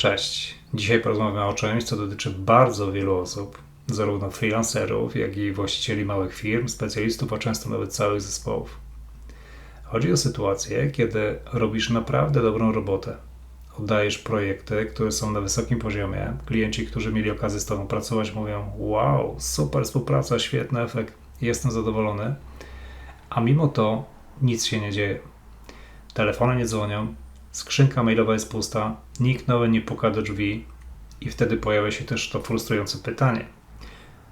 Cześć. Dzisiaj porozmawiamy o czymś, co dotyczy bardzo wielu osób, zarówno freelancerów, jak i właścicieli małych firm, specjalistów, a często nawet całych zespołów. Chodzi o sytuację, kiedy robisz naprawdę dobrą robotę. Oddajesz projekty, które są na wysokim poziomie. Klienci, którzy mieli okazję z Tobą pracować, mówią: Wow, super współpraca, świetny efekt, jestem zadowolony. A mimo to nic się nie dzieje. Telefony nie dzwonią, skrzynka mailowa jest pusta, nikt nowy nie puka do drzwi i wtedy pojawia się też to frustrujące pytanie.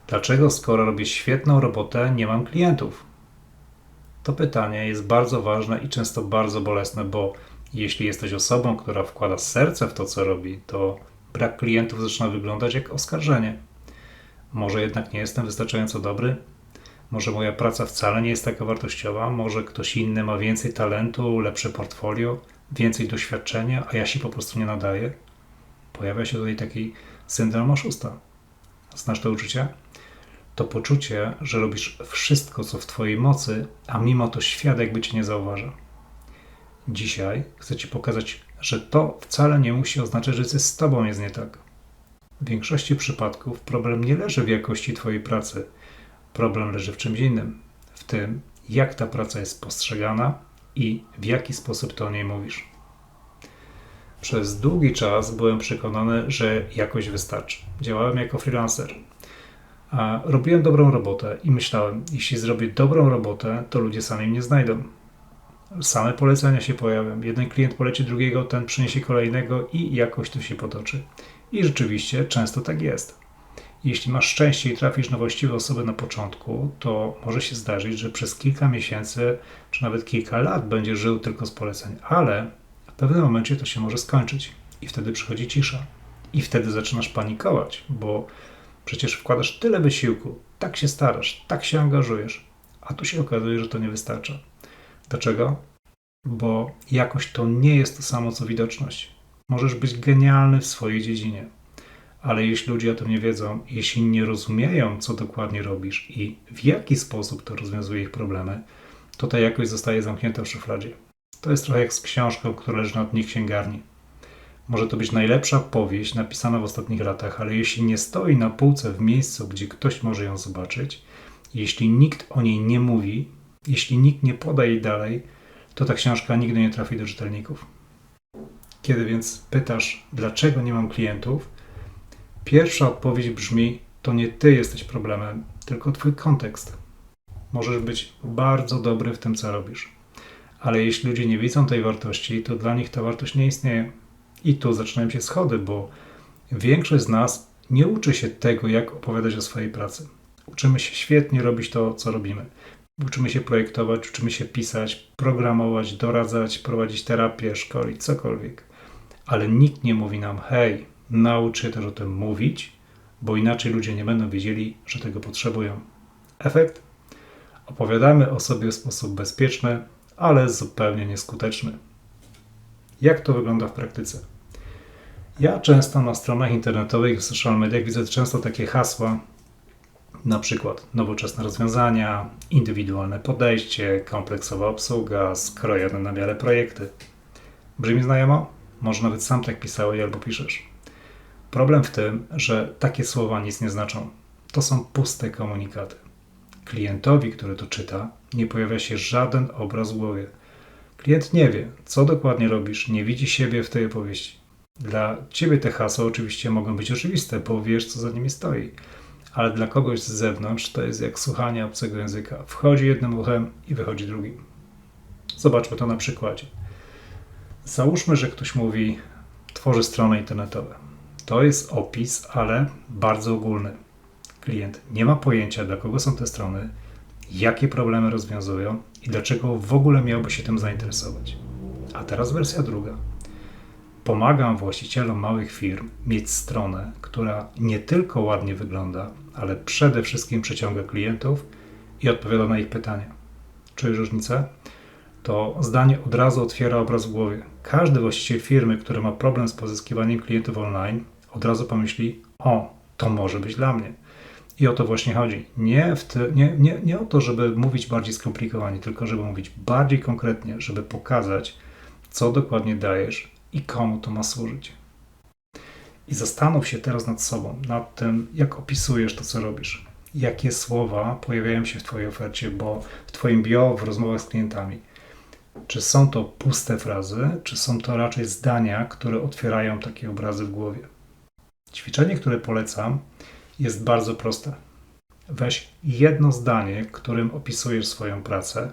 Dlaczego skoro robię świetną robotę, nie mam klientów? To pytanie jest bardzo ważne i często bardzo bolesne, bo jeśli jesteś osobą, która wkłada serce w to, co robi, to brak klientów zaczyna wyglądać jak oskarżenie. Może jednak nie jestem wystarczająco dobry? Może moja praca wcale nie jest taka wartościowa? Może ktoś inny ma więcej talentu, lepsze portfolio? więcej doświadczenia, a ja się po prostu nie nadaję. Pojawia się tutaj taki syndrom oszusta. Znasz to uczucie? To poczucie, że robisz wszystko, co w Twojej mocy, a mimo to świat jakby Cię nie zauważa. Dzisiaj chcę Ci pokazać, że to wcale nie musi oznaczać, że coś z Tobą jest nie tak. W większości przypadków problem nie leży w jakości Twojej pracy. Problem leży w czymś innym. W tym, jak ta praca jest postrzegana i w jaki sposób to o niej mówisz. Przez długi czas byłem przekonany, że jakoś wystarczy. Działałem jako freelancer. A robiłem dobrą robotę i myślałem, jeśli zrobię dobrą robotę, to ludzie sami mnie znajdą. Same polecenia się pojawią. Jeden klient poleci drugiego, ten przyniesie kolejnego i jakoś to się potoczy. I rzeczywiście często tak jest. Jeśli masz szczęście i trafisz na właściwe osoby na początku, to może się zdarzyć, że przez kilka miesięcy czy nawet kilka lat będziesz żył tylko z poleceń, ale w pewnym momencie to się może skończyć i wtedy przychodzi cisza. I wtedy zaczynasz panikować, bo przecież wkładasz tyle wysiłku, tak się starasz, tak się angażujesz, a tu się okazuje, że to nie wystarcza. Dlaczego? Bo jakoś to nie jest to samo co widoczność. Możesz być genialny w swojej dziedzinie, ale jeśli ludzie o tym nie wiedzą, jeśli nie rozumieją, co dokładnie robisz i w jaki sposób to rozwiązuje ich problemy, to ta jakość zostaje zamknięta w szufladzie. To jest trochę jak z książką, która leży na dnie księgarni. Może to być najlepsza powieść napisana w ostatnich latach, ale jeśli nie stoi na półce w miejscu, gdzie ktoś może ją zobaczyć, jeśli nikt o niej nie mówi, jeśli nikt nie poda jej dalej, to ta książka nigdy nie trafi do czytelników. Kiedy więc pytasz, dlaczego nie mam klientów, Pierwsza odpowiedź brzmi: To nie ty jesteś problemem, tylko twój kontekst. Możesz być bardzo dobry w tym, co robisz, ale jeśli ludzie nie widzą tej wartości, to dla nich ta wartość nie istnieje. I tu zaczynają się schody, bo większość z nas nie uczy się tego, jak opowiadać o swojej pracy. Uczymy się świetnie robić to, co robimy. Uczymy się projektować, uczymy się pisać, programować, doradzać, prowadzić terapię, szkolić, cokolwiek. Ale nikt nie mówi nam: hej, Naucz się też o tym mówić, bo inaczej ludzie nie będą wiedzieli, że tego potrzebują. Efekt? Opowiadamy o sobie w sposób bezpieczny, ale zupełnie nieskuteczny. Jak to wygląda w praktyce? Ja często na stronach internetowych w social mediach widzę często takie hasła, na przykład nowoczesne rozwiązania, indywidualne podejście, kompleksowa obsługa, skrojone na miarę projekty. Brzmi znajomo? Może nawet sam tak pisałeś albo piszesz. Problem w tym, że takie słowa nic nie znaczą. To są puste komunikaty. Klientowi, który to czyta, nie pojawia się żaden obraz w głowie. Klient nie wie, co dokładnie robisz, nie widzi siebie w tej opowieści. Dla ciebie te hasła oczywiście mogą być oczywiste, bo wiesz, co za nimi stoi. Ale dla kogoś z zewnątrz to jest jak słuchanie obcego języka. Wchodzi jednym uchem i wychodzi drugim. Zobaczmy to na przykładzie. Załóżmy, że ktoś mówi: Tworzy strony internetowe. To jest opis, ale bardzo ogólny. Klient nie ma pojęcia, dla kogo są te strony, jakie problemy rozwiązują i dlaczego w ogóle miałby się tym zainteresować. A teraz wersja druga. Pomagam właścicielom małych firm mieć stronę, która nie tylko ładnie wygląda, ale przede wszystkim przyciąga klientów i odpowiada na ich pytania. Czujesz różnicę? To zdanie od razu otwiera obraz w głowie. Każdy właściciel firmy, który ma problem z pozyskiwaniem klientów online, od razu pomyśli: O, to może być dla mnie. I o to właśnie chodzi. Nie, te, nie, nie, nie o to, żeby mówić bardziej skomplikowanie, tylko żeby mówić bardziej konkretnie, żeby pokazać, co dokładnie dajesz i komu to ma służyć. I zastanów się teraz nad sobą, nad tym, jak opisujesz to, co robisz. Jakie słowa pojawiają się w Twojej ofercie, bo w Twoim bio, w rozmowach z klientami. Czy są to puste frazy, czy są to raczej zdania, które otwierają takie obrazy w głowie? Ćwiczenie, które polecam, jest bardzo proste. Weź jedno zdanie, którym opisujesz swoją pracę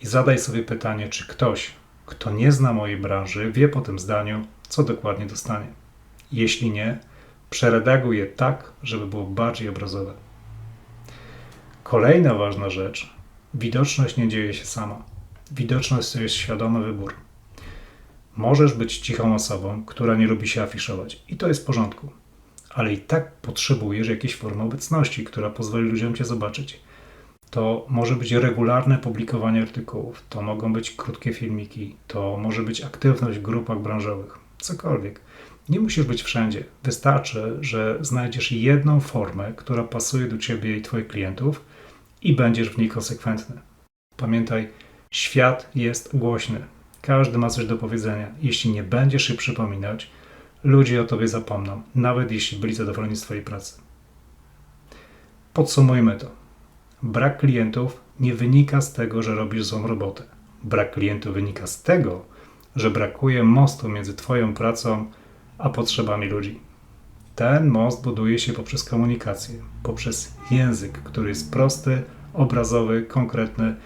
i zadaj sobie pytanie, czy ktoś, kto nie zna mojej branży, wie po tym zdaniu, co dokładnie dostanie. Jeśli nie, przeredaguj je tak, żeby było bardziej obrazowe. Kolejna ważna rzecz. Widoczność nie dzieje się sama. Widoczność to jest świadomy wybór. Możesz być cichą osobą, która nie lubi się afiszować i to jest w porządku ale i tak potrzebujesz jakiejś formy obecności, która pozwoli ludziom Cię zobaczyć. To może być regularne publikowanie artykułów, to mogą być krótkie filmiki, to może być aktywność w grupach branżowych, cokolwiek. Nie musisz być wszędzie. Wystarczy, że znajdziesz jedną formę, która pasuje do Ciebie i Twoich klientów i będziesz w niej konsekwentny. Pamiętaj, świat jest głośny. Każdy ma coś do powiedzenia. Jeśli nie będziesz się przypominać, ludzie o tobie zapomną, nawet jeśli byli zadowoleni z twojej pracy. Podsumujmy to. Brak klientów nie wynika z tego, że robisz złą robotę. Brak klientów wynika z tego, że brakuje mostu między Twoją pracą a potrzebami ludzi. Ten most buduje się poprzez komunikację, poprzez język, który jest prosty, obrazowy, konkretny,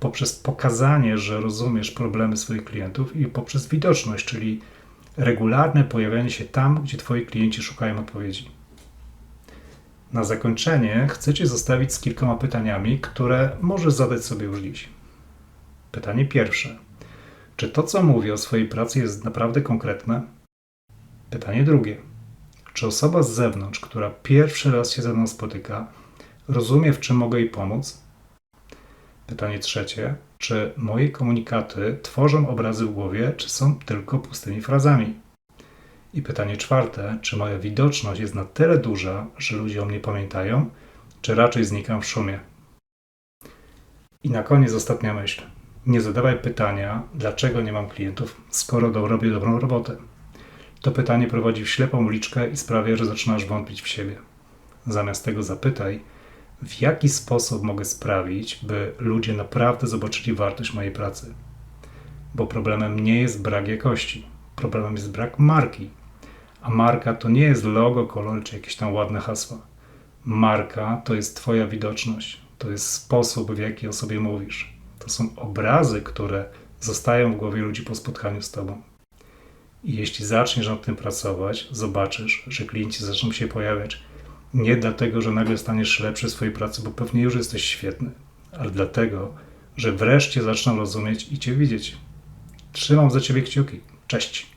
poprzez pokazanie, że rozumiesz problemy swoich klientów i poprzez widoczność, czyli regularne pojawianie się tam, gdzie Twoi klienci szukają odpowiedzi. Na zakończenie chcę Cię zostawić z kilkoma pytaniami, które możesz zadać sobie już dziś. Pytanie pierwsze. Czy to, co mówię o swojej pracy, jest naprawdę konkretne? Pytanie drugie. Czy osoba z zewnątrz, która pierwszy raz się ze mną spotyka, rozumie, w czym mogę jej pomóc? Pytanie trzecie. Czy moje komunikaty tworzą obrazy w głowie, czy są tylko pustymi frazami? I pytanie czwarte. Czy moja widoczność jest na tyle duża, że ludzie o mnie pamiętają, czy raczej znikam w szumie? I na koniec ostatnia myśl. Nie zadawaj pytania, dlaczego nie mam klientów, skoro robię dobrą robotę. To pytanie prowadzi w ślepą uliczkę i sprawia, że zaczynasz wątpić w siebie. Zamiast tego zapytaj, w jaki sposób mogę sprawić, by ludzie naprawdę zobaczyli wartość mojej pracy. Bo problemem nie jest brak jakości, problemem jest brak marki. A marka to nie jest logo, kolor czy jakieś tam ładne hasła. Marka to jest Twoja widoczność, to jest sposób, w jaki o sobie mówisz. To są obrazy, które zostają w głowie ludzi po spotkaniu z Tobą. I jeśli zaczniesz nad tym pracować, zobaczysz, że klienci zaczną się pojawiać nie dlatego, że nagle staniesz lepszy w swojej pracy, bo pewnie już jesteś świetny, ale dlatego, że wreszcie zaczną rozumieć i Cię widzieć. Trzymam za Ciebie kciuki. Cześć.